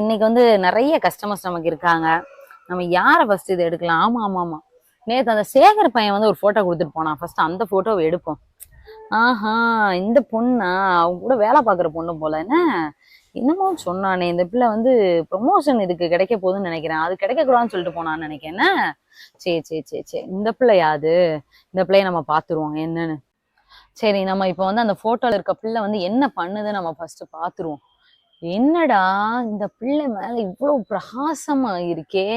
இன்னைக்கு வந்து நிறைய கஸ்டமர்ஸ் நமக்கு இருக்காங்க. நம்ம யாரை ஃபர்ஸ்ட் இது எடுக்கலாம்? ஆமா ஆமா ஆமா. நேத்து அந்த சேகர் பையன் வந்து ஒரு ஃபோட்டோ கொடுத்துட்டு போனான். ஃபர்ஸ்ட் அந்த ஃபோட்டோவை எடுப்போம். ஆஹா இந்த பொண்ணா? அவங்க கூட வேலை பார்க்குற பொண்ணு போல. என்ன? என்னமோ சொன்னானே இந்த பிள்ளை வந்து ப்ரொமோஷன் இதுக்கு கிடைக்க போகுதுன்னு நினைக்கிறேன். அது கிடைக்க கூடாதுன்னு சொல்லிட்டு போனான்னு நினைக்கிறேன். என்ன? சரி சரி சரி சரி இந்த பிள்ளையாது இந்த பிள்ளைய நம்ம பார்த்துருவோம். என்னன்னு. சரி நம்ம இப்போ வந்து அந்த ஃபோட்டோவில் இருக்க பிள்ளை வந்து என்ன பண்ணுது நம்ம ஃபர்ஸ்ட் பார்த்துருவோம். என்னடா இந்த பிள்ளை மேல இவ்வளவு பிரகாசமா இருக்கே?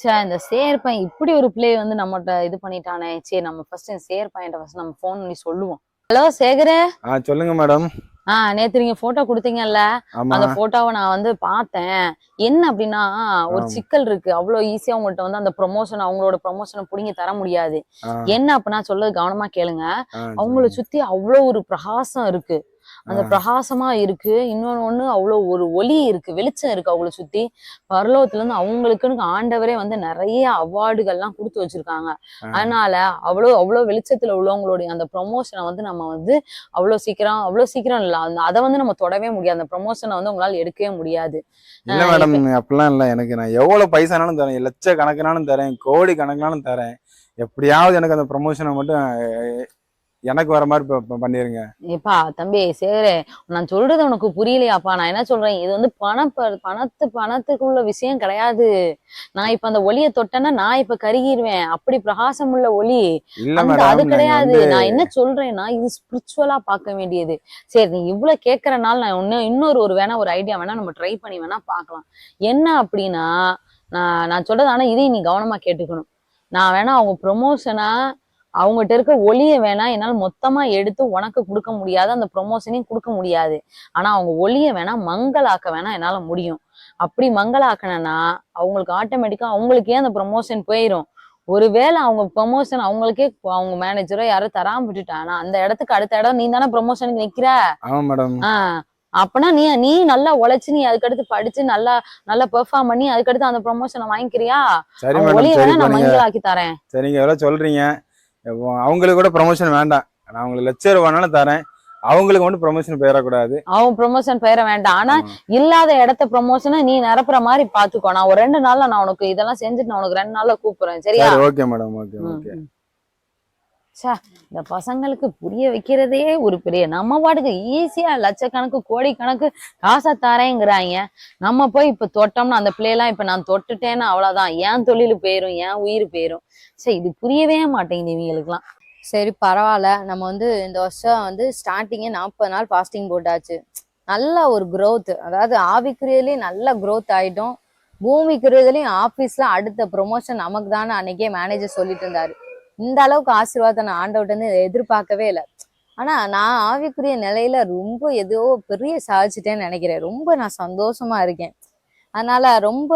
ச்சே இந்த சேர் பையன் இப்படி ஒரு பிள்ளைய வந்து நம்மகிட்ட இது பண்ணிட்டானே. சரி நம்ம ஃபர்ஸ்ட் இந்த சேர் பையன்ட்ட ஃபர்ஸ்ட் நம்ம ஃபோன் பண்ணி சொல்லுவோம். ஹலோ சேகரே? சொல்லுங்க மேடம் ஆ நேத்து நீங்க போட்டோ கொடுத்தீங்கல்ல? அந்த போட்டோவை நான் வந்து பார்த்தேன். என்ன அப்படின்னா ஒரு. சிக்கல் இருக்கு. அவ்வளவு ஈஸியா உங்கள்ட்ட வந்து அந்த ப்ரொமோஷன் அவங்களோட ப்ரொமோஷனை புடிங்கி தர முடியாது. என்ன அப்படின்னா சொல்றது கவனமா கேளுங்க. அவங்கள. சுத்தி அவ்வளவு ஒரு பிரகாசம் இருக்கு. அந்த. பிரகாசமா இருக்கு. இன்னொன்னு ஒண்ணு அவ்வளவு ஒரு ஒளி இருக்கு. வெளிச்சம் இருக்கு அவங்கள சுத்தி. பரலோகத்துல இருந்து அவங்களுக்குன்னு ஆண்டவரே வந்து நிறைய அவார்டுகள்லாம் கொடுத்து வச்சிருக்காங்க. அதனால அவ்வளவு அவ்வளவு வெளிச்சத்துல உள்ளவங்களுடைய அந்த ப்ரொமோஷனை வந்து நம்ம வந்து அவ்வளவு சீக்கிரம் அவ்வளவு சீக்கிரம் இல்ல. அந்த அதை வந்து நம்ம தொடவே முடியாது. அந்த ப்ரொமோஷனை வந்து உங்களால எடுக்கவே முடியாது. இல்ல மேடம் அப்படிலாம் இல்ல. எனக்கு நான் எவ்வளவு பைசானாலும் தரேன். லட்ச கணக்குனாலும் தரேன். கோடி கணக்குனாலும் தரேன். எப்படியாவது எனக்கு அந்த ப்ரமோஷனை மட்டும் எனக்கு வர மாதிரி பண்ணிருங்க. ஏப்பா தம்பி சரி. நான் சொல்றது உனக்கு புரியலையாப்பா. நான் என்ன சொல்றேன்? இது வந்து பண பணத்து பணத்துக்குள்ள விஷயம் கிடையாது. நான் இப்ப அந்த ஒளியை தொட்டேன்னா நான் இப்ப கருகிருவேன். அப்படி பிரகாசம் உள்ள ஒளி. அது கிடையாது. நான் என்ன சொல்றேன்னா இது ஸ்பிரிச்சுவலா பார்க்க வேண்டியது. சரி நீ இவ்வளவு கேக்குறனால நான் இன்னும் இன்னொரு ஒரு வேணா ஒரு ஐடியா வேணா நம்ம ட்ரை பண்ணி வேணா பார்க்கலாம். என்ன அப்படின்னா நான் நான் சொல்றது ஆனா இதையும் நீ கவனமா கேட்டுக்கணும். நான் வேணா அவங்க ப்ரொமோஷனா அவங்ககிட்ட இருக்க ஒளியை வேணா என்னால மொத்தமா எடுத்து உனக்கு கொடுக்க முடியாது அந்த ப்ரொமோஷனையும் கொடுக்க முடியாது. ஆனா அவங்க ஒளியை வேணா மங்களாக்க வேணா என்னால முடியும். அப்படி மங்களாக்கினா அவங்களுக்கு ஆட்டோமேட்டிக்கா அவங்களுக்கே அந்த ப்ரொமோஷன் போயிடும் ஒருவேளை அவங்க ப்ரொமோஷன் அவங்களுக்கே அவங்க மேனேஜரோ யாரோ தராம விட்டுட்டானா அந்த இடத்துக்கு அடுத்த இடம் நீ தானே ப்ரொமோஷனுக்கு நிக்கிற? ஆஹ் அப்பனா நீ நீ நல்லா உழைச்சு நீ அதுக்கடுத்து படிச்சு நல்லா நல்லா பெர்ஃபார்ம் பண்ணி அதுக்கடுத்து அந்த ப்ரொமோஷனை வாங்கிக்கிறியா? சரி அவங்க மேடம் ஒளியை வேணா நான் மங்களாக்கி தரேன். சரிங்க சொல்றீங்க? அவங்களுக்கு கூட ப்ரமோஷன் வேண்டாம். நான் உங்களுக்கு லட்ச ரூபானாலும் தரேன். அவங்களுக்கு மட்டும் ப்ரமோஷன் போயிடக்கூடாது. அவன் ப்ரொமோஷன் பெயர வேண்டாம். ஆனா. இல்லாத இடத்த ப்ரொமோஷனை நீ நிரப்புற மாதிரி பாத்துக்கோ நான் ஒரு ரெண்டு நாள்ல நான் உனக்கு இதெல்லாம் செஞ்சுட்டு நான் உனக்கு ரெண்டு நாள்ல கூப்பிடுறேன். சரியா? சரி ஓகே மேடம் ஓகே ஓகே சா இந்த பசங்களுக்கு புரிய வைக்கிறதே ஒரு பெரிய நம்ம பாட்டுக்கு ஈஸியா லட்சக்கணக்கு கோடிக்கணக்கு காசை தரேங்கிறாங்க. நம்ம போய் இப்ப தொட்டோம்னா அந்த பிள்ளையெல்லாம் இப்ப நான் தொட்டுட்டேன்னா அவ்வளவுதான். ஏன் தொழில் போயிரும் ஏன் உயிர் போயிரும். சரி இது புரியவே மாட்டேங்குது இவங்களுக்குலாம் சரி பரவாயில்ல. நம்ம வந்து இந்த வருஷம் வந்து ஸ்டார்டிங்கே நாற்பது நாள் ஃபாஸ்டிங் போட்டாச்சு. நல்ல ஒரு க்ரோத் அதாவது ஆவிக்குரியதுலேயும் நல்ல க்ரோத் ஆகிட்டோம் பூமிக்குரியதுலேயும் ஆஃபீஸில் அடுத்த ப்ரொமோஷன் நமக்கு தானே அன்னைக்கே மேனேஜர் சொல்லிட்டு இருந்தாரு. இந்த அளவுக்கு ஆசீர்வாதம் நான் ஆண்டவர்ட்ட இருந்து எதிர்பார்க்கவே இல்லை. ஆனா நான் ஆவிக்குரிய நிலையில ரொம்ப ஏதோ பெரிய சாதிச்சிட்டேன்னு நினைக்கிறேன். ரொம்ப நான் சந்தோஷமா இருக்கேன். அதனால ரொம்ப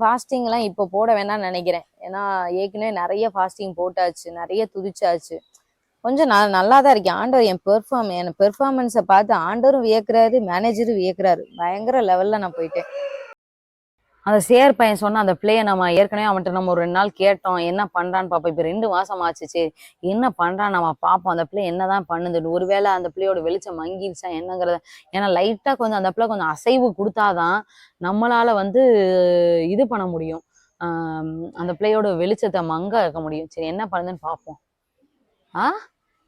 ஃபாஸ்டிங் எல்லாம் இப்போ போட வேணாம்னு நினைக்கிறேன். ஏன்னா ஏற்கனவே நிறைய ஃபாஸ்டிங் போட்டாச்சு நிறைய துதிச்சாச்சு. கொஞ்சம் நான் நல்லா தான் இருக்கேன் ஆண்டவர் என் பெர்ஃபார்ம் என் பெர்ஃபார்மன்ஸை பார்த்து ஆண்டவரும் வியக்கிறாரு மேனேஜரும் வியக்கிறாரு. பயங்கர லெவல்ல நான் போயிட்டேன். அந்த சேர் பையன் சொன்ன அந்த பிள்ளைய நம்ம ஏற்கனவே அவன்கிட்ட நம்ம ஒரு ரெண்டு நாள் கேட்டோம். என்ன பண்றான்னு பாப்போம். இப்ப ரெண்டு மாசம் ஆச்சு. சரி என்ன பண்றான் நம்ம பார்ப்போம் அந்த பிள்ளை என்னதான் பண்ணுது? ஒருவேளை அந்த பிள்ளையோட வெளிச்சம் மங்கிடுச்சா என்னங்கிறத ஏன்னா லைட்டா கொஞ்சம் அந்த பிள்ளை கொஞ்சம் அசைவு கொடுத்தாதான் நம்மளால வந்து இது பண்ண முடியும். அந்த பிள்ளையோட வெளிச்சத்தை மங்க இருக்க முடியும். சரி என்ன பண்ணுதுன்னு பார்ப்போம் ஆ?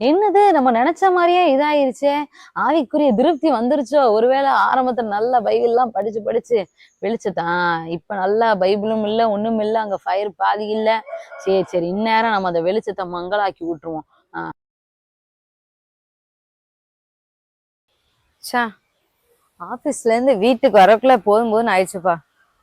என்னது? நம்ம நினைச்ச மாதிரியே இதாயிருச்சே. ஆவிக்குரிய திருப்தி வந்துருச்சோ? ஒருவேளை ஆரம்பத்துல நல்ல பைபிள்லாம் படிச்சு படிச்சு வெளிச்சதான் இப்ப நல்லா பைபிளும் இல்ல ஒண்ணும் இல்ல அங்க ஃபயர் பாதி இல்ல. சரி சரி இந்நேரம் நம்ம அந்த வெளிச்சத்தை மங்களாக்கி விட்டுருவோம் ஆபீஸ்ல இருந்து வீட்டுக்கு வரக்குள்ள போதும் போதும்னு ஆயிடுச்சுப்பா.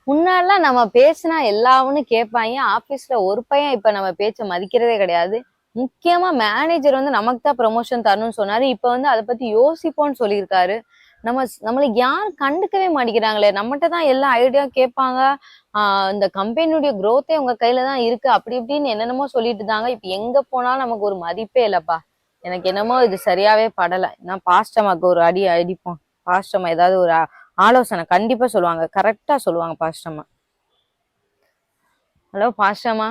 முன்னாடிலாம் நம்ம பேசினா எல்லாவனும் கேட்பாங்க ஆபீஸ்ல ஒரு பையன் இப்ப நம்ம பேச்ச மதிக்கிறதே கிடையாது. முக்கியமா மேனேஜர் வந்து நமக்கு தான் ப்ரமோஷன் தரணும்னு சொன்னாரு. இப்ப வந்து அதை பத்தி யோசிப்போம்னு சொல்லியிருக்காரு. நம்ம நம்மளை யாரும் கண்டுக்கவே மாட்டேங்கிறாங்களே. நம்மகிட்ட தான் எல்லா ஐடியா கேட்பாங்க. இந்த கம்பெனியுடைய குரோத்தே உங்க கையில தான் இருக்கு. அப்படி இப்படின்னு என்னென்னமோ சொல்லிட்டு இருந்தாங்க. இப்ப எங்க போனாலும் நமக்கு ஒரு மதிப்பே இல்லப்பா. எனக்கு என்னமோ இது சரியாவே படல. நான் பாஸ்டமாக்கு ஒரு அடி அடிப்போம். பாஸ்டமா ஏதாவது ஒரு ஆலோசனை கண்டிப்பா சொல்லுவாங்க. கரெக்டா சொல்லுவாங்க பாஸ்டமா ஹலோ பாஸ்டமா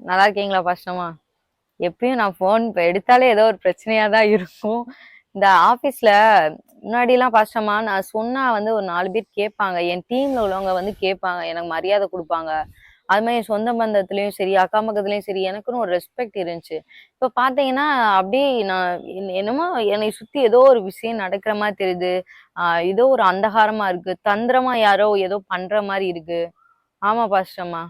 நல்லா இருக்கீங்களா பாஸ்டமா எப்பயும் நான் ஃபோன் இப்போ எடுத்தாலே ஏதோ ஒரு பிரச்சனையா தான் இருக்கும். இந்த ஆஃபீஸில் முன்னாடிலாம் பாஸ்டமா நான் சொன்னால் வந்து ஒரு நாலு பேர் கேட்பாங்க. என் டீமில் உள்ளவங்க வந்து கேட்பாங்க. எனக்கு மரியாதை கொடுப்பாங்க. அது மாதிரி என் சொந்த பந்தத்துலேயும் சரி அக்கா பக்கத்துலேயும் சரி எனக்குன்னு ஒரு ரெஸ்பெக்ட் இருந்துச்சு. இப்போ பார்த்தீங்கன்னா அப்படியே நான் என்னமோ என்னை சுற்றி ஏதோ ஒரு விஷயம் நடக்கிற மாதிரி தெரியுது. ஏதோ ஒரு அந்தகாரமாக இருக்குது தந்திரமாக யாரோ ஏதோ பண்ணுற மாதிரி இருக்கு. ஆமாம் பாஸ்டம்மா.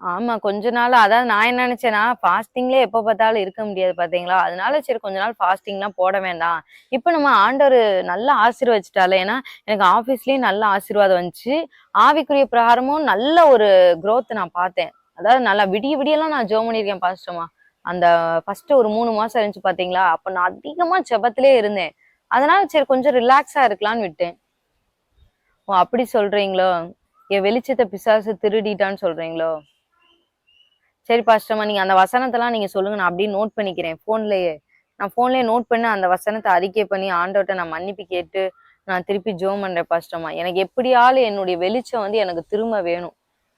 ஆமா கொஞ்ச நாள். அதாவது நான் என்ன நினைச்சேன்னா ஃபாஸ்டிங்ல எப்ப பார்த்தாலும் இருக்க முடியாது பாத்தீங்களா? அதனால சரி கொஞ்ச நாள் ஃபாஸ்டிங்லாம் போட வேண்டாம். இப்ப நம்ம ஆண்டவர் நல்லா ஆசீர்வச்சிட்டால ஏன்னா எனக்கு ஆபீஸ்லயும் நல்ல ஆசீர்வாதம் வந்துச்சு. ஆவிக்குரிய பிரகாரமும் நல்ல ஒரு க்ரோத் நான் பார்த்தேன். அதாவது நல்லா விடிய விடியெல்லாம் நான் ஜோ பண்ணியிருக்கேன் பாஸ்டமா அந்த ஃபர்ஸ்ட் ஒரு மூணு மாசம் இருந்துச்சு பாத்தீங்களா? அப்ப நான் அதிகமா ஜெபத்திலே இருந்தேன். அதனால சரி கொஞ்சம் ரிலாக்ஸா இருக்கலாம்னு விட்டேன். ஓ அப்படி சொல்றீங்களோ? என் வெளிச்சத்தை பிசாசு திருடிட்டான்னு சொல்றீங்களோ? சரி பாஸ்டர்மா நீங்க அந்த வசனத்தெல்லாம் நீங்க சொல்லுங்க நான் அப்படியே நோட் பண்ணிக்கிறேன் போன்லயே நான் போன்லயே நோட் பண்ணி அந்த வசனத்தை அறிக்கை பண்ணி ஆண்டவர்கிட்ட நான் மன்னிப்பு கேட்டு நான் திருப்பி ஜோம் பண்றேன் பாஸ்டர்மா எனக்கு எப்படியாலும் என்னுடைய வெளிச்சம் வந்து எனக்கு திரும்ப வேணும்.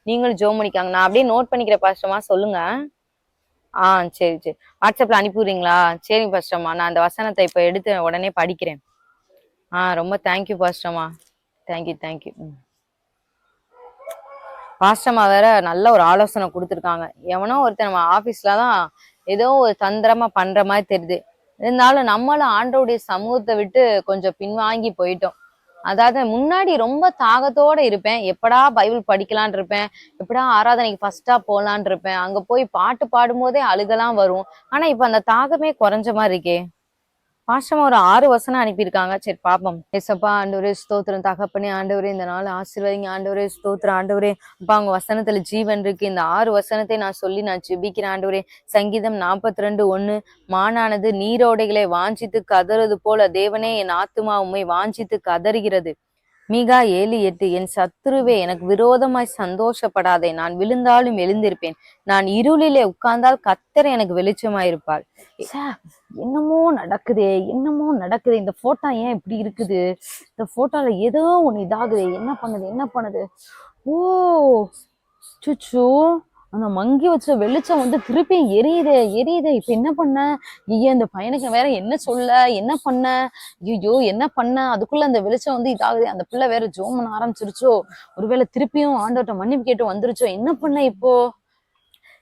நீங்களும் ஜோம் பண்ணிக்காங்க. நான் அப்படியே நோட் பண்ணிக்கிறேன் பாஸ்டர்மா சொல்லுங்க. ஆ சரி சரி. வாட்ஸ்அப்ல அனுப்பிடுறீங்களா சரி சரிங்க நான் அந்த வசனத்தை இப்ப எடுத்து உடனே படிக்கிறேன். ஆ ரொம்ப தேங்க்யூ பாஸ்டர்மா தேங்க்யூ தேங்க்யூ ம். பாஸ்டமா வேற நல்ல ஒரு ஆலோசனை கொடுத்துருக்காங்க. எவனோ ஒருத்தன் நம்ம ஆஃபீஸ்ல தான் ஏதோ ஒரு தந்திரமா பண்ற மாதிரி தெரியுது. இருந்தாலும் நம்மளும் ஆண்டோடைய சமூகத்தை விட்டு கொஞ்சம் பின்வாங்கி போயிட்டோம். அதாவது முன்னாடி ரொம்ப தாகத்தோட இருப்பேன். எப்படா பைபிள் படிக்கலான் இருப்பேன். எப்படா ஆராதனைக்கு ஃபர்ஸ்டா போலான் இருப்பேன். அங்க போய் பாட்டு பாடும்போதே அழுகலாம் வரும். ஆனா இப்ப அந்த தாகமே குறைஞ்ச மாதிரி இருக்கே. பாஸ்டமா ஒரு ஆறு வசனம் அனுப்பியிருக்காங்க. சரி பாப்போம். ஏசப்பா ஆண்டவரே ஸ்தோத்திரம். தகப்பனே ஆண்டவரே இந்த நாள் ஆசீர்வதிங்க. ஆண்டவரே ஸ்தோத்திரம். ஆண்டவரே அப்பா அவங்க வசனத்துல ஜீவன் இருக்கு. இந்த ஆறு வசனத்தை நான் சொல்லி நான் ஜெபிக்கிறேன். ஆண்டவரே சங்கீதம் நாற்பத்தி ரெண்டு ஒண்ணு. மானானது நீரோடைகளை வாஞ்சித்து கதறது போல தேவனே என் ஆத்துமா உண்மை வாஞ்சித்து கதறுகிறது. மீகா ஏழு எட்டு என் சத்துருவே எனக்கு விரோதமாய் சந்தோஷப்படாதே. நான் விழுந்தாலும் எழுந்திருப்பேன். நான் இருளிலே உட்கார்ந்தால் கத்தர் எனக்கு வெளிச்சமாயிருப்பாள் என்னமோ நடக்குதே என்னமோ நடக்குது. இந்த போட்டோ ஏன் இப்படி இருக்குது? இந்த போட்டோல ஏதோ ஒண்ணு இதாகுது. என்ன பண்ணுது என்ன பண்ணுது? ஓ சுச்சு அந்த மங்கி வச்ச வெளிச்சம் வந்து திருப்பி எரியுதே எரியுதே. இப்ப என்ன பண்ண? ஐயோ இந்த பையனுக்கு வேற என்ன சொல்ல? என்ன பண்ண? ஐயோ என்ன பண்ண? அதுக்குள்ள அந்த வெளிச்சம் வந்து இதாகுது. அந்த பிள்ளை வேற ஜோம் பண்ண ஆரம்பிச்சிருச்சோ. ஒருவேளை திருப்பியும் ஆண்டவர்ட்ட மன்னிப்பு கேட்டு வந்துருச்சோ. என்ன பண்ண இப்போ?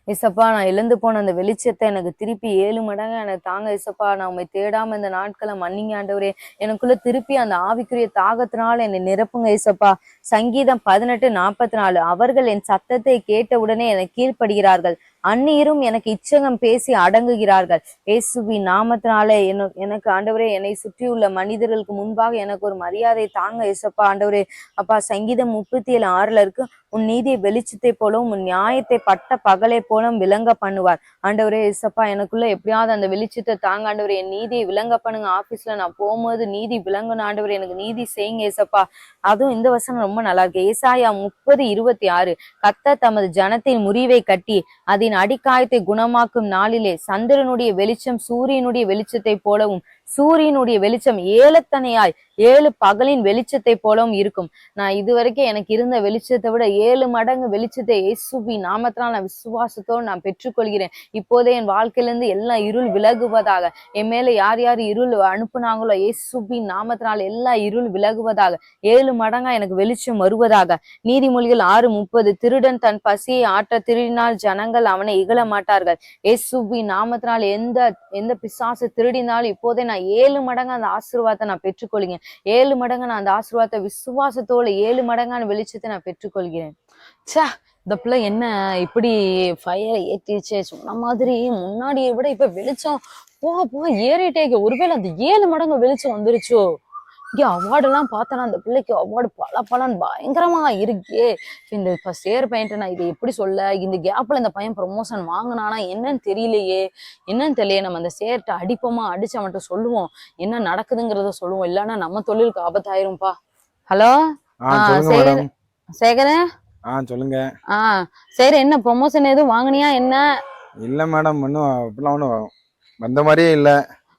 இசப்பா நான் எழுந்து போன அந்த வெளிச்சத்தை எனக்கு திருப்பி ஏழு மடங்கு எனக்கு தாங்க இசப்பா நான் உண்மை தேடாம இந்த நாட்களை மன்னிங்க ஆண்டவரே. எனக்குள்ள திருப்பி அந்த ஆவிக்குரிய தாகத்தினால என்னை நிரப்புங்க இசப்பா சங்கீதம் பதினெட்டு நாற்பத்தி நாலு. அவர்கள் என் சத்தத்தை கேட்ட உடனே கீழ்ப்படுகிறார்கள். அந்நீரும் எனக்கு இச்சகம் பேசி அடங்குகிறார்கள். இயேசுவி நாமத்தினாலே என்ன எனக்கு ஆண்டவரே என்னை சுற்றியுள்ள மனிதர்களுக்கு முன்பாக எனக்கு ஒரு மரியாதை தாங்க இசப்பா ஆண்டவரே அப்பா சங்கீதம் முப்பத்தி ஏழு ஆறுல இருக்கு. உன் நீதியை வெளிச்சத்தை போலவும் உன் நியாயத்தை பட்ட பகலை போலும் விளங்க பண்ணுவார். ஆண்டவரே இசப்பா எனக்குள்ள எப்படியாவது அந்த வெளிச்சத்தை தாங்க. ஆண்டவரே என் நீதியை விளங்க பண்ணுங்க. ஆபீஸ்ல நான் போகும்போது நீதி விளங்கணும் ஆண்டவரே எனக்கு நீதி செய்யுங்க ஏசப்பா அதுவும் இந்த வசனம் ரொம்ப நல்லா இருக்கு. ஏசாயா முப்பது இருபத்தி ஆறு. கத்த தமது ஜனத்தின் முறிவை கட்டி அதன் அடிக்காயத்தை குணமாக்கும் நாளிலே சந்திரனுடைய வெளிச்சம் சூரியனுடைய வெளிச்சத்தை போலவும் சூரியனுடைய வெளிச்சம் ஏலத்தனையாய் ஏழு பகலின் வெளிச்சத்தை போலவும் இருக்கும். நான் இதுவரைக்கும் எனக்கு இருந்த வெளிச்சத்தை விட ஏழு மடங்கு வெளிச்சத்தை இயேசுபி நாமத்தினால் நான் விசுவாசத்தோடு நான் பெற்றுக்கொள்கிறேன். இப்போதே என் வாழ்க்கையிலேருந்து எல்லாம் இருள் விலகுவதாக என் மேல யார் யார் இருள் அனுப்புனாங்களோ இயேசுபி நாமத்தினால் எல்லா இருள் விலகுவதாக ஏழு மடங்கா எனக்கு வெளிச்சம் வருவதாக நீதிமொழிகள் ஆறு முப்பது திருடன் தன் பசியை ஆற்ற திருடினால் ஜனங்கள் அவனை இகழ மாட்டார்கள். இயேசுபி நாமத்தினால் எந்த எந்த பிசாசு திருடினாலும் இப்போதே நான் ஏழு மடங்கு அந்த ஆசீர்வாதத்தை நான் பெற்றுக்கொள்கிறேன். ஏழு மடங்கு நான் அந்த ஆசீர்வாதத்தை விசுவாசத்தோட ஏழு மடங்கான வெளிச்சத்தை நான் பெற்றுக்கொள்கிறேன். ச்சே இந்த பிள்ளை என்ன இப்படி ஃபயரை ஏற்றிச்சே சொன்ன மாதிரி முன்னாடியை விட இப்ப வெளிச்சம் போக போக ஏறிட்டே ஒருவேளை அந்த ஏழு மடங்கு வெளிச்சம் வந்துருச்சோ? இங்க அவார்டு எல்லாம் பார்த்தனா அந்த பிள்ளைக்கு அவார்டு பல பலன் பயங்கரமா இருக்கே. இந்த இப்ப சேர் பையன்ட்டு நான் இதை எப்படி சொல்ல? இந்த கேப்ல இந்த பையன் ப்ரொமோஷன் வாங்கினானா என்னன்னு தெரியலையே. என்னன்னு தெரியலையே. நம்ம அந்த சேர்ட்ட அடிப்போமா? அடிச்சு அவன்கிட்ட சொல்லுவோம். என்ன நடக்குதுங்கிறத சொல்லுவோம். இல்லைன்னா நம்ம தொழிலுக்கு ஆபத்தாயிரும்பா. ஹலோ? சேகரன் ஆ சொல்லுங்க ஆ சரி என்ன ப்ரொமோஷன் எதுவும் வாங்குனியா? என்ன? இல்ல மேடம் இன்னும் அப்படிலாம் ஒன்றும் வந்த மாதிரியே இல்ல.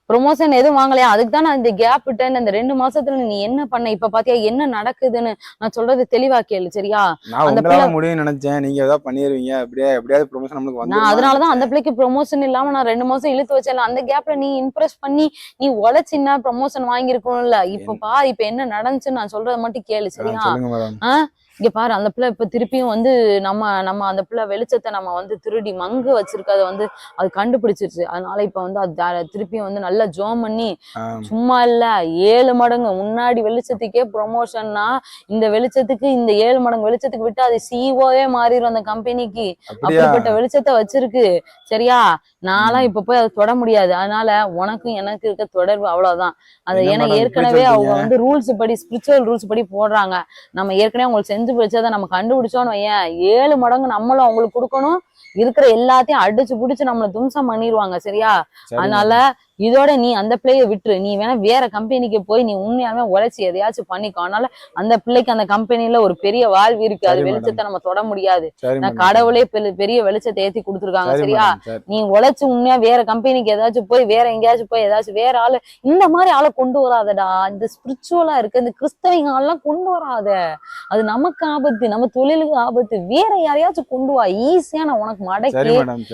ப்ரொமோஷன் எதுவும் வாங்கலையா? அதுக்கு தான் நான் இந்த கேப் விட்டேன். இந்த ரெண்டு மாசத்துல நீ என்ன பண்ண? இப்ப பாத்தியா என்ன நடக்குதுன்னு நான் சொல்றது தெளிவா கேளு சரியா? அந்த உங்களால முடியும்னு நினைச்சேன். நீங்க ஏதாவது பண்ணிடுவீங்க அப்படியே எப்படியாவது ப்ரொமோஷன் நம்மளுக்கு நான் வந்து அதனாலதான் அந்த பிள்ளைக்கு ப்ரொமோஷன் இல்லாம நான் ரெண்டு மாசம் இழுத்து வச்சேன் அந்த கேப்ல நீ இம்ப்ரெஸ் பண்ணி நீ உழைச்சின்னா ப்ரொமோஷன் வாங்கியிருக்கணும்ல. இப்ப பா இப்ப என்ன நடந்துச்சுன்னு நான் சொல்றதை மட்டும் கேளு சரியா? மேடம் இங்க பாரு அந்த பிள்ளை இப்ப திருப்பியும் வந்து நம்ம நம்ம அந்த பிள்ளை வெளிச்சத்தை நம்ம வந்து திருடி மங்கு வச்சிருக்கத வந்து அது கண்டுபிடிச்சிருச்சு. அதனால இப்ப வந்து அது திருப்பியும் வந்து நல்லா ஜோம் பண்ணி சும்மா இல்ல ஏழு மடங்கு. முன்னாடி வெளிச்சத்துக்கே ப்ரொமோஷன்னா இந்த வெளிச்சத்துக்கு இந்த ஏழு மடங்கு வெளிச்சத்துக்கு விட்டு அது சிஓவே மாறிடும் அந்த கம்பெனிக்கு அப்படிப்பட்ட வெளிச்சத்தை வச்சிருக்கு. சரியா? நான்லாம் இப்ப போய் அதை தொட முடியாது. அதனால உனக்கும் எனக்கு இருக்க தொடர்பு அவ்வளவுதான். அது ஏன்னா ஏற்கனவே அவங்க? வந்து ரூல்ஸ் படி ஸ்பிரிச்சுவல் ரூல்ஸ் படி போடுறாங்க. நம்ம ஏற்கனவே அவங்களுக்கு செஞ்சு வச்சதை நம்ம கண்டுபிடிச்சோன்னு வையேன். ஏழு மடங்கு நம்மளும் அவங்களுக்கு கொடுக்கணும். இருக்கிற எல்லாத்தையும் அடிச்சு புடிச்சு நம்மள தும்சம் பண்ணிடுவாங்க சரியா? சரி அதனால இதோட நீ அந்த பிள்ளைய விட்டுரு. நீ வேணா வேற கம்பெனிக்கு போய் நீ உண்மையாலுமே உழைச்சி எதையாச்சும் பண்ணிக்கோ. அதனால அந்த பிள்ளைக்கு அந்த கம்பெனில ஒரு பெரிய வாழ்வு இருக்கு. அது. வெளிச்சத்தை நம்ம தொட முடியாது. நான். கடவுளே பெரிய- பெரிய வெளிச்சத்தை ஏத்தி கொடுத்துருக்காங்க. சரி சரியா. நீ உழைச்சு உண்மையா வேற கம்பெனிக்கு ஏதாச்சும் போய் வேற எங்கேயாச்சும் போய் ஏதாச்சும் வேற ஆளு இந்த மாதிரி ஆளை கொண்டு வராதடா. இந்த ஸ்பிரிச்சுவலா இருக்கு. இந்த கிறிஸ்தவங்க ஆள்லாம் கொண்டு வராத. அது நமக்கு ஆபத்து நம்ம தொழிலுக்கு ஆபத்து. வேற யாரையாச்சும் கொண்டு வா. ஈஸியா நான் உனக்கு மடக்கி.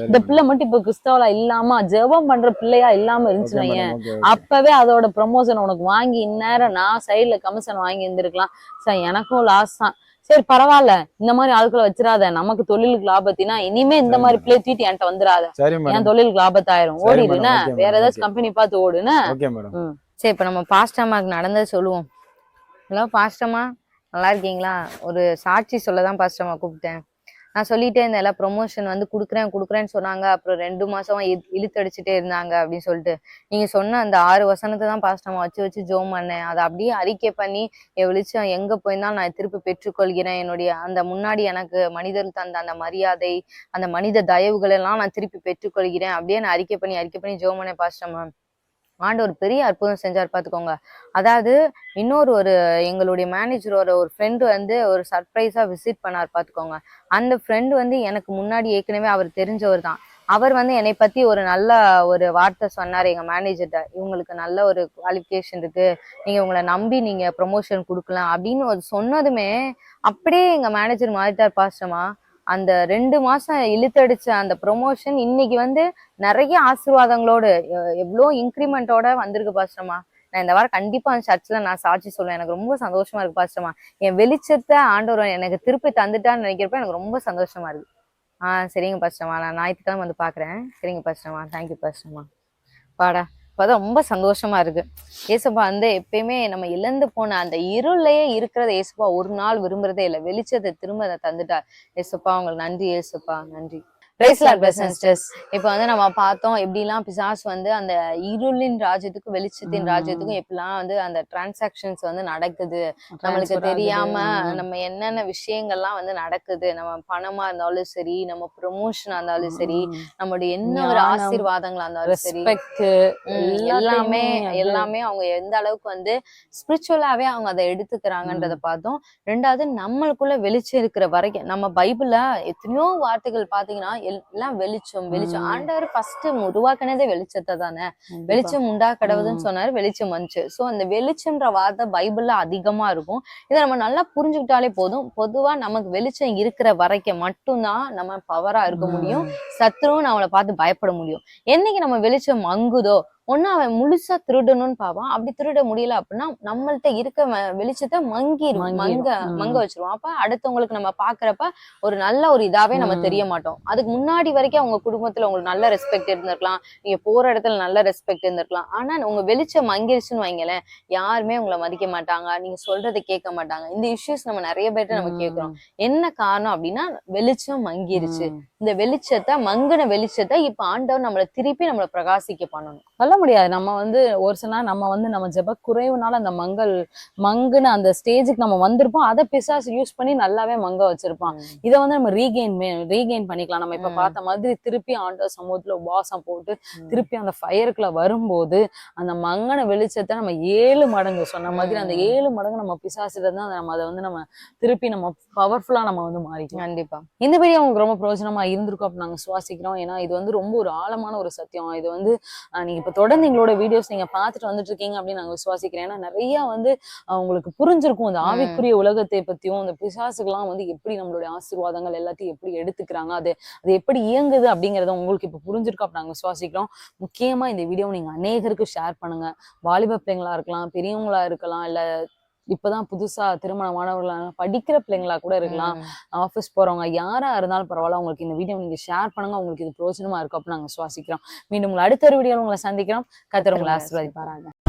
இந்த பிள்ளை மட்டும் இப்ப கிறிஸ்தவலா இல்லாம ஜெபம் பண்ற பிள்ளையா இல்லாம இருந்துச்சு ஓகே வையேன் அப்பவே அதோட ப்ரமோஷன் உனக்கு வாங்கி இந்நேரம் நான் சைடுல கமிஷன் வாங்கி இருந்திருக்கலாம். சார் எனக்கும் லாஸ் தான். சரி பரவாயில்ல. இந்த மாதிரி ஆட்களை வச்சிடாத நமக்கு தொழிலுக்கு லாபத்தினா இனிமே இந்த மாதிரி பிள்ளை தூட்டி என்கிட்ட வந்துடாத என் தொழிலுக்கு லாபத்தாயிரும். ஓடிடுன வேற ஏதாச்சும். கம்பெனி பார்த்து ஓடுன சரி இப்போ நம்ம பாஸ்டமாக்கு நடந்தது சொல்லுவோம். ஹலோ பாஸ்டமா நல்லா இருக்கீங்களா? ஒரு சாட்சி சொல்ல தான் பாஸ்டமா கூப்பிட்டேன். நான் சொல்லிட்டே இருந்தேன் எல்லாம் ப்ரொமோஷன் வந்து கொடுக்குறேன் கொடுக்குறேன்னு சொன்னாங்க. அப்புறம் ரெண்டு மாசமா இழுத்தடிச்சுட்டே இழுத்தடிச்சிட்டே இருந்தாங்க அப்படின்னு சொல்லிட்டு. நீங்க சொன்ன அந்த ஆறு வசனத்தை தான் பாஸ்டமா வச்சு வச்சு ஜோம் பண்ணேன். அதை அப்படியே அறிக்கை பண்ணி என் வெளிச்சம் எங்க போயிருந்தாலும் நான் திருப்பி பெற்றுக்கொள்கிறேன். என்னுடைய அந்த முன்னாடி எனக்கு மனிதர் தந்த அந்த மரியாதை அந்த மனித தயவுகள் எல்லாம் நான் திருப்பி பெற்றுக்கொள்கிறேன். அப்படியே நான் அறிக்கை பண்ணி அறிக்கை பண்ணி ஜோம் பண்ணேன் பாஸ்டமா ஆண்டவர் பெரிய அற்புதம் செஞ்சார் பார்த்துக்கோங்க அதாவது இன்னொரு ஒரு எங்களுடைய மேனேஜரோட ஒரு ஃப்ரெண்டு வந்து ஒரு சர்ப்ரைஸாக விசிட் பண்ணார் பார்த்துக்கோங்க அந்த ஃப்ரெண்டு வந்து எனக்கு முன்னாடி ஏற்கனவே அவர் தெரிஞ்சவர் தான். அவர் வந்து என்னை பத்தி ஒரு நல்ல ஒரு வார்த்தை சொன்னார் எங்க மேனேஜர்கிட்ட இவங்களுக்கு நல்ல ஒரு குவாலிஃபிகேஷன் இருக்கு. நீங்க உங்களை நம்பி நீங்க ப்ரொமோஷன் கொடுக்கலாம் அப்படின்னு ஒரு சொன்னதுமே அப்படியே எங்க மேனேஜர் மாறிட்டார் பாஸ்டமா அந்த ரெண்டு மாசம் இழுத்தடிச்ச அந்த ப்ரொமோஷன் இன்னைக்கு வந்து நிறைய ஆசீர்வாதங்களோடு எவ்வளோ இன்க்ரிமெண்ட்டோட வந்திருக்கு பாஸ்டமா நான் இந்த வாரம் கண்டிப்பா அந்த சர்ச்சில் நான் சாட்சி சொல்லுவேன் எனக்கு ரொம்ப சந்தோஷமா இருக்கு பாஸ்டமா என் வெளிச்சத்தை ஆண்டவர் எனக்கு திருப்பி தந்துட்டான்னு நினைக்கிறப்ப எனக்கு ரொம்ப சந்தோஷமா இருக்கு. ஆ சரிங்க பாஸ்டமா நான் ஞாயிற்றுக்கிழமை வந்து பாக்குறேன் சரிங்க பாஸ்டமா தேங்க்யூ பாஸ்டமா பாடா இப்போதான் ரொம்ப சந்தோஷமா இருக்கு. ஏசப்பா வந்து எப்பயுமே நம்ம இழந்து போன அந்த இருளையே இருக்கிறத ஏசப்பா ஒரு நாள் விரும்புறதே இல்லை. வெளிச்சத்தை திரும்ப அதை தந்துட்டார். ஏசப்பா உங்களுக்கு நன்றி ஏசப்பா. நன்றி. சிஸ்டர்ஸ் இப்போ வந்து நம்ம பார்த்தோம் எப்படிலாம் பிசாஸ் வந்து அந்த இருளின் ராஜ்யத்துக்கும் வெளிச்சத்தின். ராஜ்யத்துக்கும் எப்படிலாம் வந்து அந்த டிரான்சாக்ஷன்ஸ் வந்து நடக்குது நம்மளுக்கு. தெரியாம. நம்ம என்னென்ன விஷயங்கள்லாம் வந்து நடக்குது நம்ம பணமா இருந்தாலும் சரி நம்ம ப்ரொமோஷனா இருந்தாலும் சரி. நம்மளுடைய என்ன ஒரு ஆசீர்வாதங்களா இருந்தாலும் சரி எல்லாமே எல்லாமே அவங்க எந்த அளவுக்கு வந்து ஸ்பிரிச்சுவலாவே அவங்க அதை எடுத்துக்கிறாங்கன்றத பார்த்தோம் ரெண்டாவது நம்மளுக்குள்ள வெளிச்சம் இருக்கிற வரைக்கும் நம்ம பைபிள்ல எத்தனையோ வார்த்தைகள் பாத்தீங்கன்னா எல்லாம் வெளிச்சம் வெளிச்சம். ஆண்டவர் ஃபர்ஸ்ட் உருவாக்குனதே வெளிச்சத்தை தானே. வெளிச்சம் உண்டா கடவுதுன்னு. சொன்னாரு வெளிச்சம் வந்துச்சு. சோ அந்த வெளிச்சம்ன்ற வார்த்தை பைபிள்ல அதிகமா இருக்கும். இதை நம்ம நல்லா புரிஞ்சுக்கிட்டாலே போதும். பொதுவா நமக்கு வெளிச்சம் இருக்கிற வரைக்கும் மட்டும்தான் நம்ம பவரா இருக்க முடியும். சத்ருவும் நம்மளை பார்த்து பயப்பட முடியும். என்னைக்கு நம்ம வெளிச்சம் மங்குதோ ஒண்ணு அவன் முழுசா திருடணும்னு பாப்பான். அப்படி திருட முடியல அப்படின்னா நம்மள்ட்ட இருக்க வெளிச்சத்தை மங்கிரும். மங்க மங்கிரும். ம். மங்க வச்சிருவோம் அப்ப அடுத்தவங்களுக்கு நம்ம பாக்குறப்ப ஒரு நல்ல ஒரு இதாவே நம்ம. தெரிய மாட்டோம். அதுக்கு முன்னாடி வரைக்கும் அவங்க குடும்பத்துல உங்களுக்கு நல்ல ரெஸ்பெக்ட் இருந்திருக்கலாம். நீங்க போற இடத்துல நல்ல ரெஸ்பெக்ட் இருந்திருக்கலாம். ஆனா உங்க வெளிச்சம் மங்கிருச்சுன்னு வைங்களேன் யாருமே உங்களை மதிக்க மாட்டாங்க. நீங்க சொல்றதை கேட்க மாட்டாங்க. இந்த இஷ்யூஸ் நம்ம நிறைய பேர்ட்ட நம்ம கேட்கிறோம். என்ன காரணம் அப்படின்னா வெளிச்சம் மங்கிருச்சு. இந்த வெளிச்சத்தை மங்கின வெளிச்சத்தை இப்ப ஆண்டவர் நம்மள திருப்பி நம்மள பிரகாசிக்க பண்ணணும். சொல்ல முடியாது. நம்ம வந்து ஒரு சில நேரம் நம்ம வந்து நம்ம ஜெப குறைவுனால அந்த மங்கள் மங்குன அந்த ஸ்டேஜுக்கு நம்ம வந்திருப்போம். அதை பிசாசு யூஸ் பண்ணி நல்லாவே மங்க வச்சிருப்பான். இதை வந்து நம்ம ரீகெயின் ரீகெயின் பண்ணிக்கலாம். நம்ம இப்ப. பார்த்த மாதிரி திருப்பி ஆண்டவர் சமூகத்துல உபவாசம் போட்டு திருப்பி அந்த ஃபயருக்குள்ள வரும்போது அந்த மங்கன வெளிச்சத்தை நம்ம ஏழு மடங்கு சொன்ன மாதிரி அந்த. ஏழு மடங்கு நம்ம பிசாசுல தான் நம்ம அதை வந்து நம்ம திருப்பி நம்ம பவர்ஃபுல்லா நம்ம வந்து மாறிக்கலாம். கண்டிப்பா. இந்த வீடியோ உங்களுக்கு ரொம்ப பிரயோஜனமா இருந்திருக்கும் அப்படின்னு நாங்க சுவாசிக்கிறோம். ஏன்னா இது வந்து ரொம்ப ஒரு ஆழமான ஒரு சத்தியம். இது வந்து நீங்க இப்ப தொடர்ந்து எங்களோட வீடியோஸ் நீங்க பார்த்துட்டு வந்துட்டு இருக்கீங்க அப்படின்னு நாங்க விசுவாசிக்கிறேன். ஏன்னா நிறைய வந்து உங்களுக்கு புரிஞ்சிருக்கும். இந்த ஆவிக்குரிய உலகத்தை பத்தியும் அந்த பிசாசுகள்லாம் வந்து எப்படி நம்மளுடைய ஆசீர்வாதங்கள் எல்லாத்தையும் எப்படி எடுத்துக்கிறாங்க அது அது எப்படி இயங்குது அப்படிங்கறத உங்களுக்கு இப்ப புரிஞ்சிருக்கும் அப்படி நாங்க விசுவாசிக்கிறோம். முக்கியமா இந்த வீடியோ நீங்க அநேகருக்கு ஷேர் பண்ணுங்க. வாலிப பிள்ளைங்களா இருக்கலாம் பெரியவங்களா இருக்கலாம் இல்ல இப்பதான் புதுசா திருமணமானவர்களா படிக்கிற பிள்ளைங்களா கூட இருக்கலாம். ஆஃபீஸ் போறவங்க யாரா இருந்தாலும் பரவாயில்ல உங்களுக்கு இந்த வீடியோ நீங்க ஷேர் பண்ணுங்க உங்களுக்கு இது பிரோஜனமா இருக்கும் அப்படின்னு நாங்க சுவாசிக்கிறோம் மீண்டும் உங்களை அடுத்த ஒரு வீடியோல உங்களை சந்திக்கிறோம். கத்தர் உங்களை ஆசீர்வதிப்பாராங்க